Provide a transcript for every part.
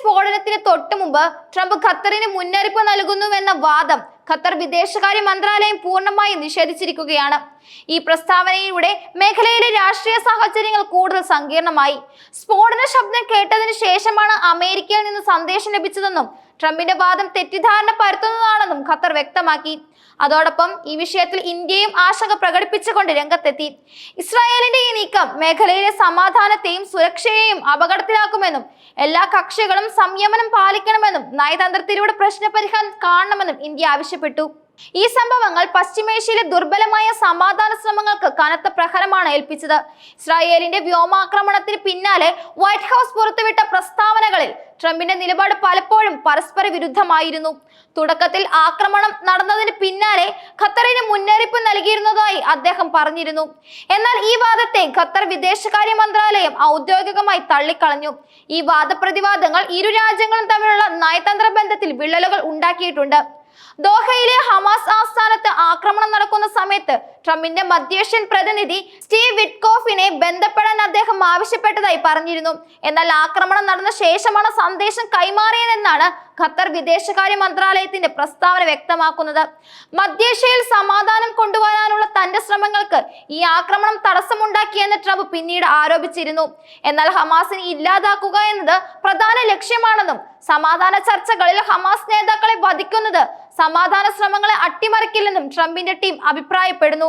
സ്ഫോടനത്തിന് തൊട്ടു മുമ്പ് ട്രംപ് ഖത്തറിന് മുന്നറിയിപ്പ് നൽകുന്നുവെന്ന വാദം ഖത്തർ വിദേശകാര്യ മന്ത്രാലയം പൂർണമായും നിഷേധിച്ചിരിക്കുകയാണ്. ഈ പ്രസ്താവനയിലൂടെ മേഖലയിലെ രാഷ്ട്രീയ സാഹചര്യങ്ങൾ കൂടുതൽ സങ്കീർണമായി. സ്ഫോടന ശബ്ദം കേട്ടതിന് ശേഷമാണ് അമേരിക്കയിൽ നിന്ന് സന്ദേശം ലഭിച്ചതെന്നും ട്രംപിന്റെ വാദം തെറ്റിദ്ധാരണ പരത്തുന്നതാണെന്നും ഖത്തർ വ്യക്തമാക്കി. അതോടൊപ്പം ഈ വിഷയത്തിൽ ഇന്ത്യയും ആശങ്ക പ്രകടിപ്പിച്ചുകൊണ്ട് രംഗത്തെത്തി. ഇസ്രായേലിന്റെ നീക്കം മേഖലയിലെ സമാധാനത്തെയും സുരക്ഷയെയും അപകടത്തിലാക്കുമെന്നും എല്ലാ കക്ഷികളും സംയമനം പാലിക്കണമെന്നും നയതന്ത്രത്തിലൂടെ പ്രശ്നപരിഹാരം കാണണമെന്നും ഇന്ത്യ ആവശ്യപ്പെട്ടു. ഈ സംഭവങ്ങൾ പശ്ചിമേഷ്യയിലെ ദുർബലമായ സമാധാന ശ്രമങ്ങൾക്ക് കനത്ത പ്രഹരമാണ് ഏൽപ്പിച്ചത്. ഇസ്രായേലിന്റെ വ്യോമാക്രമണത്തിന് പിന്നാലെ വൈറ്റ് ഹൗസ് പുറത്തുവിട്ട പ്രസ്താവനകളിൽ ട്രംപിന്റെ നിലപാട് പലപ്പോഴും പരസ്പര വിരുദ്ധമായിരുന്നു തുടക്കത്തിൽ ആക്രമണം നടന്നതിന് പിന്നാലെ ഖത്തറിന് മുന്നറിയിപ്പ് നൽകിയിരുന്നതായി അദ്ദേഹം പറഞ്ഞിരുന്നു. എന്നാൽ ഈ വാദത്തെ ഖത്തർ വിദേശകാര്യ മന്ത്രാലയം ഔദ്യോഗികമായി തള്ളിക്കളഞ്ഞു. ഈ വാദപ്രതിവാദങ്ങൾ ഇരു രാജ്യങ്ങളും തമ്മിലുള്ള നയതന്ത്ര ബന്ധത്തിൽ വിള്ളലുകൾ ഉണ്ടാക്കിയിട്ടുണ്ട്. ദോഹയിലെ ഹമാസ് ആസ്ഥാനത്ത് ആക്രമണം നടക്കുന്ന സമയത്ത് ട്രംപിന്റെ മധ്യേഷ്യൻ പ്രതിനിധി സ്റ്റീവ് വിറ്റ്കോഫിനെ ബന്ധപ്പെടാൻ അദ്ദേഹം ആവശ്യപ്പെട്ടതായി പറഞ്ഞിരുന്നു. എന്നാൽ ആക്രമണം നടന്ന ശേഷമാണ് സന്ദേശം കൈമാറിയതെന്നാണ് ഖത്തർ വിദേശകാര്യ മന്ത്രാലയത്തിന്റെ പ്രസ്താവന വ്യക്തമാക്കുന്നത്. മധ്യേഷ്യയിൽ സമാധാനം കൊണ്ടുവരാനുള്ള തന്റെ ശ്രമങ്ങൾക്ക് ഈ ആക്രമണം തടസ്സമുണ്ടാക്കിയെന്ന് ട്രംപ് പിന്നീട് ആരോപിച്ചിരുന്നു. എന്നാൽ ഹമാസിനെ ഇല്ലാതാക്കുക എന്നത് പ്രധാന ലക്ഷ്യമാണെന്നും സമാധാന ചർച്ചകളിൽ ഹമാസ് നേതാക്കളെ വധിക്കുന്നത് സമാധാന ശ്രമങ്ങളെ അട്ടിമറിക്കില്ലെന്നും ട്രംപിന്റെ ടീം അഭിപ്രായപ്പെടുന്നു.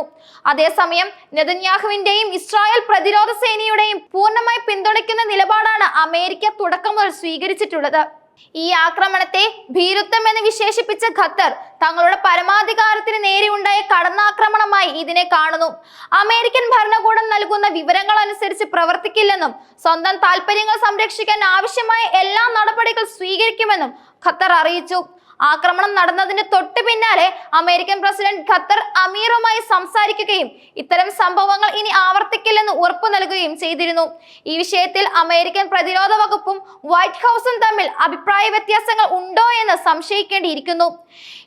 അതേസമയം നെതന്യാഹുവിന്റെയും ഇസ്രായേൽ പ്രതിരോധ സേനയുടെയും പൂർണമായി പിന്തുണയ്ക്കുന്ന നിലപാടാണ് അമേരിക്ക തുടക്കം മുതൽ സ്വീകരിച്ചിട്ടുള്ളത്. ഈ ആക്രമണത്തെ ഭീരുത്വം എന്ന് വിശേഷിപ്പിച്ച ഖത്തർ തങ്ങളുടെ പരമാധികാരത്തിന് നേരെയുണ്ടായ കടന്നാക്രമണമായി ഇതിനെ കാണുന്നു. അമേരിക്കൻ ഭരണകൂടം നൽകുന്ന വിവരങ്ങൾ അനുസരിച്ച് പ്രവർത്തിക്കില്ലെന്നും സ്വന്തം താൽപര്യങ്ങൾ സംരക്ഷിക്കാൻ ആവശ്യമായ എല്ലാ നടപടികൾ സ്വീകരിക്കുമെന്നും ഖത്തർ അറിയിച്ചു. ആക്രമണം നടന്നതിന് തൊട്ടു പിന്നാലെ അമേരിക്കൻ പ്രസിഡന്റ് ഖത്തർ അമീറുമായി സംസാരിക്കുകയും ഇത്തരം സംഭവങ്ങൾ ഇനി ആവർത്തിക്കില്ലെന്ന് ഉറപ്പു നൽകുകയും ചെയ്തിരുന്നു. ഈ വിഷയത്തിൽ അമേരിക്കൻ പ്രതിരോധ വകുപ്പും വൈറ്റ് ഹൗസും തമ്മിൽ അഭിപ്രായ വ്യത്യാസങ്ങൾ ഉണ്ടോ എന്ന് സംശയിക്കേണ്ടിയിരിക്കുന്നു.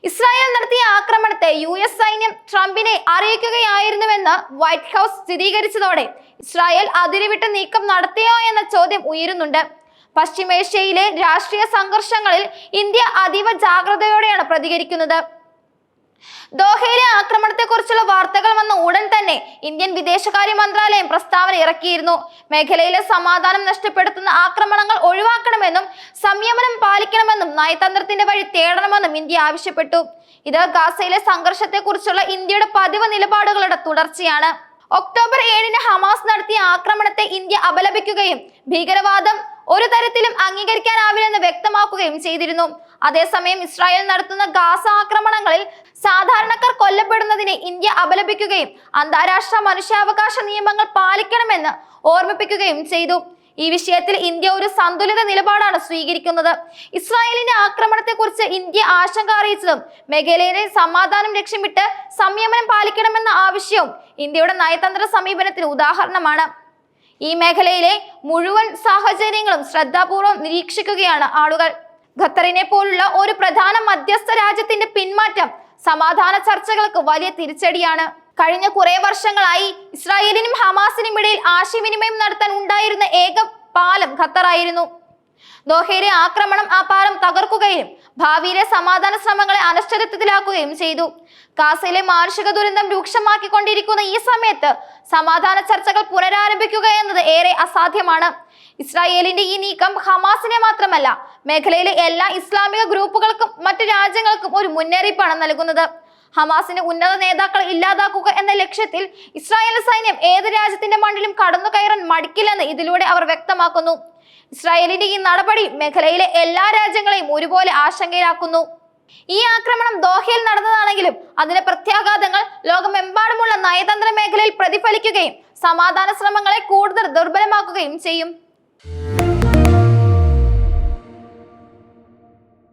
ഇസ്രായേൽ നടത്തിയ ആക്രമണത്തെ യു എസ് സൈന്യം ട്രംപിനെ അറിയിക്കുകയായിരുന്നുവെന്ന് വൈറ്റ് ഹൗസ് സ്ഥിരീകരിച്ചതോടെ ഇസ്രായേൽ അതിരുവിട്ട് നീക്കം നടത്തിയോ എന്ന ചോദ്യം ഉയരുന്നുണ്ട്. പശ്ചിമേഷ്യയിലെ രാഷ്ട്രീയ സംഘർഷങ്ങളിൽ ഇന്ത്യ അതീവ ജാഗ്രതയോടെയാണ് പ്രതികരിക്കുന്നത്. ദോഹയിലെ ആക്രമണത്തെക്കുറിച്ചുള്ള വാർത്തകൾ വന്ന ഉടൻ തന്നെ ഇന്ത്യൻ വിദേശകാര്യ മന്ത്രാലയം പ്രസ്താവന ഇറക്കിയിരുന്നു. മേഖലയിലെ സമാധാനം നഷ്ടപ്പെടുത്തുന്ന ആക്രമണങ്ങൾ ഒഴിവാക്കണമെന്നും സംയമനം പാലിക്കണമെന്നും നയതന്ത്രത്തിന്റെ വഴി തേടണമെന്നും ഇന്ത്യ ആവശ്യപ്പെട്ടു. ഇത് ഗാസയിലെ സംഘർഷത്തെക്കുറിച്ചുള്ള ഇന്ത്യയുടെ പതിവ് നിലപാടുകളുടെ തുടർച്ചയാണ്. ഒക്ടോബർ ഏഴിന് ഹമാസ് നടത്തിയ ആക്രമണത്തെ ഇന്ത്യ അപലപിക്കുകയും ഭീകരവാദം ഒരു തരത്തിലും അംഗീകരിക്കാനാവില്ലെന്ന് വ്യക്തമാക്കുകയും ചെയ്തിരുന്നു. അതേസമയം ഇസ്രായേൽ നടത്തുന്ന ഗാസ ആക്രമണങ്ങളിൽ സാധാരണക്കാർ കൊല്ലപ്പെടുന്നതിനെ ഇന്ത്യ അപലപിക്കുകയും അന്താരാഷ്ട്ര മനുഷ്യാവകാശ നിയമങ്ങൾ പാലിക്കണമെന്ന് ഓർമ്മിപ്പിക്കുകയും ചെയ്തു. ഈ വിഷയത്തിൽ ഇന്ത്യ ഒരു സന്തുലിത നിലപാടാണ് സ്വീകരിക്കുന്നത്. ഇസ്രായേലിന്റെ ആക്രമണത്തെക്കുറിച്ച് ഇന്ത്യ ആശങ്ക അറിയിച്ചതും മേഖലയിലെ സമാധാനം ലക്ഷ്യമിട്ട് സംയമനം പാലിക്കണമെന്ന ആവശ്യവും ഇന്ത്യയുടെ നയതന്ത്ര സമീപനത്തിന് ഉദാഹരണമാണ്. ഈ മേഖലയിലെ മുഴുവൻ സാഹചര്യങ്ങളും ശ്രദ്ധാപൂർവം നിരീക്ഷിക്കുകയാണ് ആളുകൾ. ഖത്തറിനെ പോലുള്ള ഒരു പ്രധാന മധ്യസ്ഥ രാജ്യത്തിന്റെ പിന്മാറ്റം സമാധാന ചർച്ചകൾക്ക് വലിയ തിരിച്ചടിയാണ്. കഴിഞ്ഞ കുറെ വർഷങ്ങളായി ഇസ്രായേലിനും ഹമാസിനും ഇടയിൽ ആശയവിനിമയം നടത്താൻ ഉണ്ടായിരുന്ന ഏക പാലം ഖത്തറായിരുന്നു. ദോഹയിലെ ആക്രമണം ആ പാലം തകർക്കുകയും ഭാവിയിലെ സമാധാന ശ്രമങ്ങളെ അനിശ്ചിതത്വത്തിലാക്കുകയും ചെയ്തു. കാസയിലെ മാനുഷിക ദുരന്തം രൂക്ഷമാക്കിക്കൊണ്ടിരിക്കുന്ന ഈ സമയത്ത് സമാധാന ചർച്ചകൾ പുനരാരംഭിക്കുക എന്നത് ഏറെ അസാധ്യമാണ്. ഇസ്രായേലിന്റെ ഈ നീക്കം ഹമാസിനെ മാത്രമല്ല മേഖലയിലെ എല്ലാ ഇസ്ലാമിക ഗ്രൂപ്പുകൾക്കും മറ്റു രാജ്യങ്ങൾക്കും ഒരു മുന്നറിയിപ്പാണ് നൽകുന്നത്. ഹമാസിന് ഉന്നത നേതാക്കളെ ഇല്ലാതാക്കുക എന്ന ലക്ഷ്യത്തിൽ ഇസ്രായേൽ സൈന്യം ഏത് രാജ്യത്തിന്റെ മണ്ണിലും കടന്നു കയറാൻ മടിക്കില്ലെന്ന് ഇതിലൂടെ അവർ വ്യക്തമാക്കുന്നു. ഇസ്രായേലിന്റെ ഈ നടപടി മേഖലയിലെ എല്ലാ രാജ്യങ്ങളെയും ഒരുപോലെ ആശങ്കയിലാക്കുന്നു. ഈ ആക്രമണം ദോഹയിൽ നടന്നതാണെങ്കിലും അതിന്റെ പ്രത്യാഘാതങ്ങൾ ലോകമെമ്പാടുമുള്ള നയതന്ത്ര മേഖലയിൽ പ്രതിഫലിക്കുകയും സമാധാന ശ്രമങ്ങളെ കൂടുതൽ ദുർബലമാക്കുകയും ചെയ്യും.